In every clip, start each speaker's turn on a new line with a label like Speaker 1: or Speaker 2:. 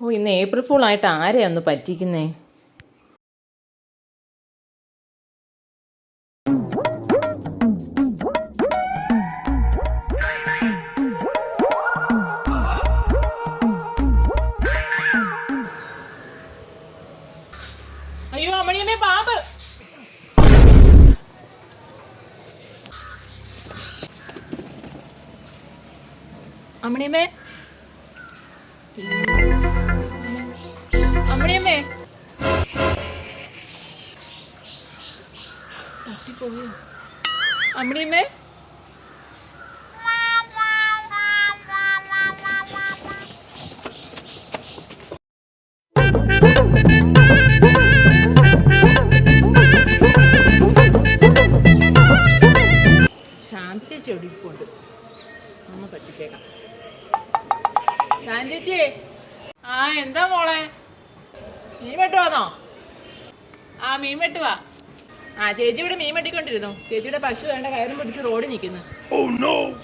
Speaker 1: ഓ ഇന്ന് April fool ആയിട്ട് ആരെയാ ഒന്ന് പറ്റിക്കുന്നേ? അയ്യോ അമ്മണിയമ്മേ പാമ്പ് അമ്മണിയമ്മേ തട്ടിപ്പോയോ. അമ്മണിയമ്മേ. ശാന്തി ആ എന്താ മോളെ? മീൻ വെട്ടുവാന്നോ? ആ മീൻ വെട്ടുവാ. ആ ചേച്ചി ഇവിടെ മീൻ വെട്ടിക്കൊണ്ടിരുന്നു. ചേച്ചിയുടെ പശു വേണ്ട കയറും പിടിച്ച് റോഡ് നിൽക്കുന്നു.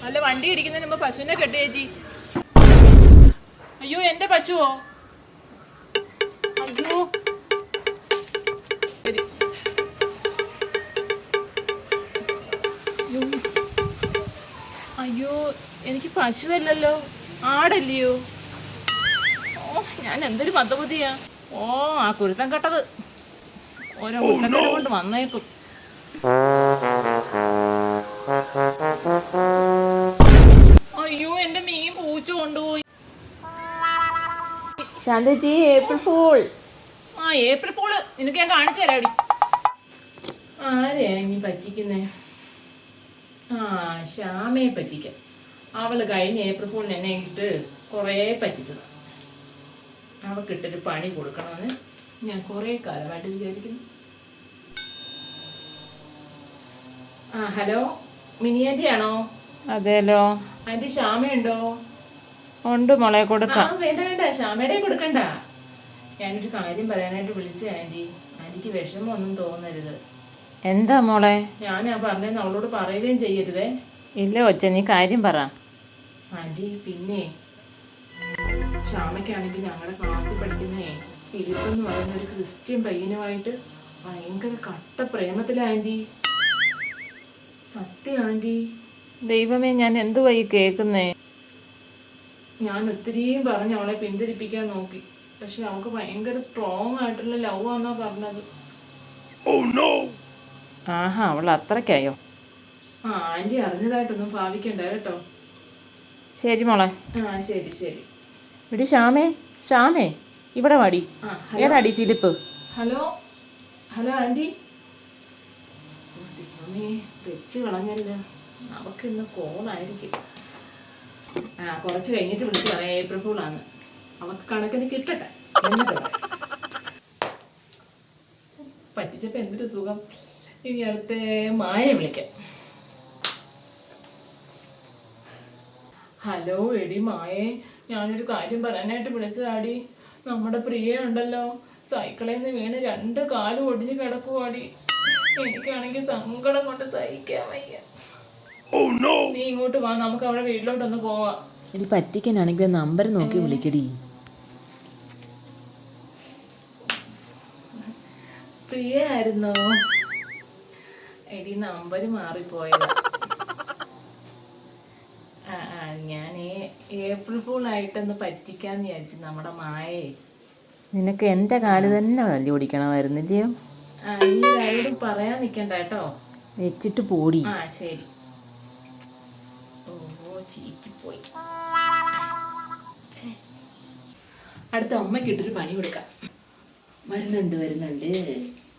Speaker 1: അല്ല വണ്ടി ഇടിക്കുന്നതിന് മുമ്പ് പശുവിനെ കെട്ടി ചേച്ചി. അയ്യോ എന്റെ പശുവോ? അയ്യോ. അയ്യോ. എനിക്ക് പശുവല്ലല്ലോ. ആടല്ലയോ? ഓ ഞാൻ എന്തൊരു മന്ദബുദ്ധിയാ. ഓ ആ കുരുത്തം കെട്ടത്. ഓരോ മുട്ടക്കട കൊണ്ട് വന്നേക്കും. അയ്യോ എന്റെ മീൻ പൂച്ച കൊണ്ടുപോയി. Shanthaji April fool. ആ ഏപ്രിൽ ഫൂൾ. നിനക്ക് ഞാൻ കാണിച്ചു തരാടി. ആരെയാ ഇനി പറ്റിക്കുന്നേ? ആ ശ്യാമയെ പറ്റിക്കാം. അവൾ കഴിഞ്ഞ ഏപ്രിൽ ഫൂളിന് എന്നെ ഇട്ട് കുറേ പറ്റിച്ചത്. അവൾക്കിട്ടൊരു പണി കൊടുക്കണമെന്ന് ഞാൻ കുറേ കാലമായിട്ട് വിചാരിക്കുന്നു. ആ ഹലോ? മിനി ആന്റി ആണോ?
Speaker 2: അതെല്ലോ
Speaker 1: ആന്റി ശ്യാമയുണ്ടോ?
Speaker 2: ഉണ്ട് മോളെ കൊടുക്കാം.
Speaker 1: വേണ്ട വേണ്ട. ശ്യാമയുടെ കൊടുക്കണ്ട. ഞാനൊരു കാര്യം പറയാനായിട്ട് വിളിച്ച ആന്റി ആന്റിക്ക് വിഷമമൊന്നും തോന്നരുത്.
Speaker 2: എന്താ മോളെ?
Speaker 1: ഞാൻ ആ പറഞ്ഞ അവളോട് പറയുകയും ചെയ്യരുതേ.
Speaker 2: ഇല്ല ഒച്ച നീ കാര്യം പറ.
Speaker 1: ആന്റി പിന്നെ ശ്യാമയ്ക്കാണെങ്കിൽ ഞങ്ങളുടെ ക്ലാസ്സിൽ പഠിക്കുന്നേ. ഫിലിപ്പ് എന്ന് പറയുന്ന ഒരു ക്രിസ്ത്യൻ പയ്യനുമായിട്ട് ഭയങ്കര കട്ട പ്രേമത്തിലാ ആന്റി സത്യം ആന്റി
Speaker 2: ദൈവമേ ഞാൻ എന്തുവായി കേൾക്കുന്നേ?
Speaker 1: ഞാൻ ഒത്തിരിയും പറഞ്ഞ് അവളെ പിന്തിരിപ്പിക്കാൻ നോക്കി. പക്ഷെ അവൾക്ക് ഭയങ്കര സ്ട്രോങ് ആയിട്ടുള്ള ലവ് ആന്നാ പറഞ്ഞത്.
Speaker 2: ആഹാ അവൾ അത്രയ്ക്കായോ?
Speaker 1: ആ ആന്റി അറിഞ്ഞതായിട്ടൊന്നും ഭാവിക്കണ്ട കേട്ടോ.
Speaker 2: ശരി മോളെ.
Speaker 1: ആ ശരി ശരി.
Speaker 2: ഇവിടെ ശ്യാമേ ശ്യാമേ. ഇവിടെ വാടി. ഏതാടി ഫിലിപ്പ്
Speaker 1: ഹലോ. Hello aunty. ദൈവമേ വെച്ച് കളഞ്ഞല്ലോ. അവക്ക് ഇന്ന് കോളായിരിക്കും. ആ കുറച്ച് കഴിഞ്ഞിട്ട് വിളിച്ച് പറയാം. ഏപ്രിൽ ഫൂളാണ് അവക്ക് കണക്കിന് കിട്ടട്ടെ. പറ്റിച്ചപ്പോ എന്തൊരു സുഖം. ഇനി അടുത്ത മായ വിളിക്കാം. ഹലോ എടി മായേ ഞാനൊരു കാര്യം പറയാനായിട്ട് വിളിച്ചതാടി. നമ്മുടെ പ്രിയ ഉണ്ടല്ലോ. സൈക്കിളിൽ നിന്ന് വീണ് രണ്ട് കാലും ഒടിഞ്ഞു കിടക്കുവാടി. എനിക്കാണെങ്കിൽ സങ്കടം കൊണ്ട് സഹിക്കാൻ വയ്യ. നീ ഇങ്ങോട്ട് വാ നമുക്ക് അവിടെ വീട്ടിലോട്ടൊന്ന് പോവാം.
Speaker 2: ഇനി പറ്റിക്കാനാണെങ്കിൽ നമ്പർ നോക്കി വിളിക്കടി.
Speaker 1: പ്രിയ ആയിരുന്നോ എടി നമ്പർ മാറിപ്പോയതാ ആ ആ ഞാൻ ഏപ്രിൽ ഫൂൾ ആയിട്ടൊന്ന് പറ്റിക്കാന്ന് വിചാരിച്ചു നമ്മുടെ മായേ.
Speaker 2: നിനക്ക് എന്റെ കാൽ തന്നെ തല്ലി ഓടിക്കണമായിരുന്നില്ലയോ
Speaker 1: ആ ആരോടും പറയാൻ നിൽക്കണ്ട കേട്ടോ.
Speaker 2: വെച്ചിട്ട് പോടി.
Speaker 1: ആ ശരി. ഓ ചീറ്റിപ്പോയി. ഛെ. അടുത്ത അമ്മയ്ക്കിട്ടൊരു പണി കൊടുക്കാം. വരുന്നുണ്ട് വരുന്നുണ്ട്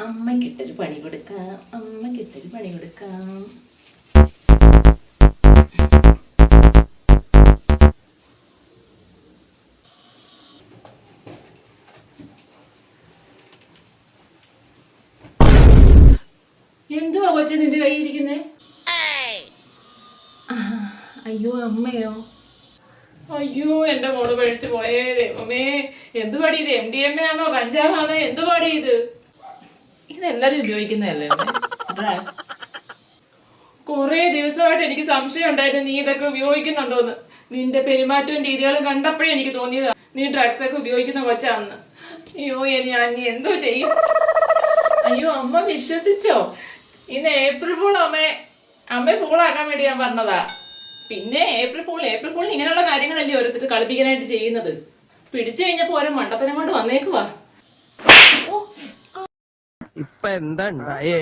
Speaker 1: അമ്മയ്ക്കിട്ടൊരു പണി കൊടുക്കാം. അമ്മയ്ക്കിട്ടൊരു പണി കൊടുക്കാം. കൊച്ചു നിന്റെ കൈ ഇരിക്കുന്നേ അയ്യോ അമ്മയോ. അയ്യോ എന്റെ മോൾ പഴുത്തു പോയേ ദൈവമേ. എന്ത് പാടി ഇത്? എം ഡി എം എ ആണോ? കഞ്ചാവാണോ? എന്ത് പാടി ഇത്? എല്ലാരും ഉപയോഗിക്കുന്നതല്ലേ ഡ്രഗ്സ് കുറേ ദിവസമായിട്ട് എനിക്ക് സംശയം ഉണ്ടായിരുന്നു നീ ഇതൊക്കെ ഉപയോഗിക്കുന്നുണ്ടോന്ന്. നിന്റെ പെരുമാറ്റവും രീതികളും കണ്ടപ്പോഴേ എനിക്ക് തോന്നിയതാ. നീ ഡ്രഗ്സ് ഒക്കെ ഉപയോഗിക്കുന്ന കൊച്ചാന്ന് അയ്യോ ഇനി ഞാൻ ഇനി എന്തോ ചെയ്യും? അയ്യോ അമ്മ വിശ്വസിച്ചോ? ഇന്ന് ഏപ്രിൽ ഫുൾ അമ്മേ അമ്മ ഫൂളാക്കാൻ വേണ്ടി ഞാൻ പറഞ്ഞതാ പിന്നെ ഏപ്രിൽ ഫുൾ ഏപ്രിൽ ഫുൾ ഇങ്ങനെയുള്ള കാര്യങ്ങളല്ലേ ഓരോരുത്തർക്ക് കളിപ്പിക്കാനായിട്ട് ചെയ്യുന്നത്. പിടിച്ചു കഴിഞ്ഞപ്പോ ഓരോ മണ്ടത്തരം കൊണ്ട് വന്നേക്കുവാ.
Speaker 3: ഇപ്പൊ എന്താ ഉണ്ടായേ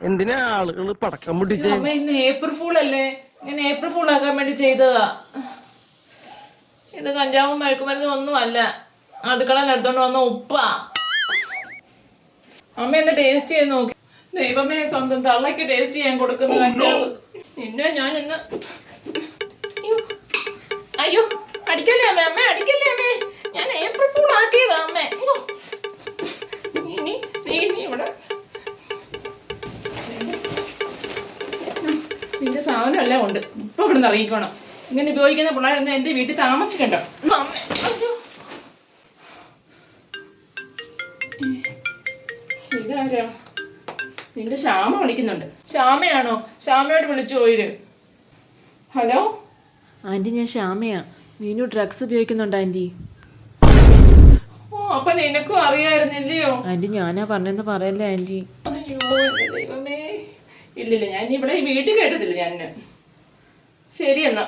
Speaker 3: എന്തിനാ ആളുകൾ പടക്കം പൊട്ടിച്ചേ?
Speaker 1: അമ്മ ഇന്ന് ഏപ്രിൽ ഫുൾ അല്ലേ? ഇങ്ങനെ ഏപ്രിൽ ഫുൾ ആക്കാൻ വേണ്ടി ചെയ്തതാ. ഇത് കഞ്ചാവും മയക്കുമരുന്നും ഒന്നും അല്ല. അടുക്കള എടുത്തോണ്ട് വന്ന ഉപ്പാ. അമ്മ എന്ന് ടേസ്റ്റ് ചെയ്ത് നോക്കി. ദൈവമേ സ്വന്തം തള്ളയ്ക്ക് ടേസ്റ്റ് ചെയ്യാൻ കൊടുക്കുന്ന കഞ്ചാവ് നിന്നെ ഞാൻ ഇന്ന് അയ്യോ അടിക്കല്ലേ അമ്മേ അമ്മ അടിക്കല്ലേ അമ്മേ. ഞാൻ ഏപ്രിൽ ഫുൾ ആക്കിയതാ അമ്മേ. നീ നീ- നീ നീ ഇവിടെ. നിന്റെ സാധനം എല്ലാം ഉണ്ട്. ഇപ്പൊ ഇവിടെ നിന്ന് ഇറങ്ങിക്കണം ഇങ്ങനെ ഉപയോഗിക്കുന്ന പിള്ളേരൊന്നും എന്റെ വീട്ടിൽ താമസിക്കണ്ടോ. ഇതാരാ? നിന്റെ ശ്യാമ വിളിക്കുന്നുണ്ട്. ശ്യാമയാണോ? ശ്യാമയോട് വിളിച്ചു പോയിര് ഹലോ?
Speaker 2: ആന്റി ഞാൻ ശ്യാമയാ. മീനു ഡ്രഗ്സ് ഉപയോഗിക്കുന്നുണ്ട് ആന്റി
Speaker 1: ഓ അപ്പൊ നിനക്കും അറിയായിരുന്നില്ലയോ?
Speaker 2: ആന്റി ഞാനാ പറഞ്ഞെന്ന് പറയല്ലേ ആന്റി
Speaker 1: അയ്യോ എന്റെ ദൈവമേ. ഇല്ലില്ല ഞാൻ ഇവിടെ ഈ വീട്ടിൽ കേട്ടതില്ല ഞാൻ ശരി എന്നാ.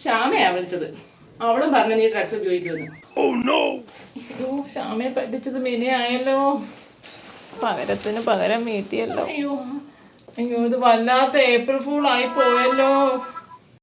Speaker 1: ശ്യാമയാ വിളിച്ചത്. അവളും പറഞ്ഞു നീ ഡ്രഗ്സ് ഉപയോഗിക്കുമെന്ന്. ഓ ശ്യാമയെ പറ്റിച്ചത് മിനയായല്ലോ. പകരത്തിന് പകരം വീട്ടിയല്ലോ. അയ്യോ അയ്യോ ഇത് വല്ലാത്ത ഏപ്രിൽ ഫൂൾ ആയി പോയല്ലോ.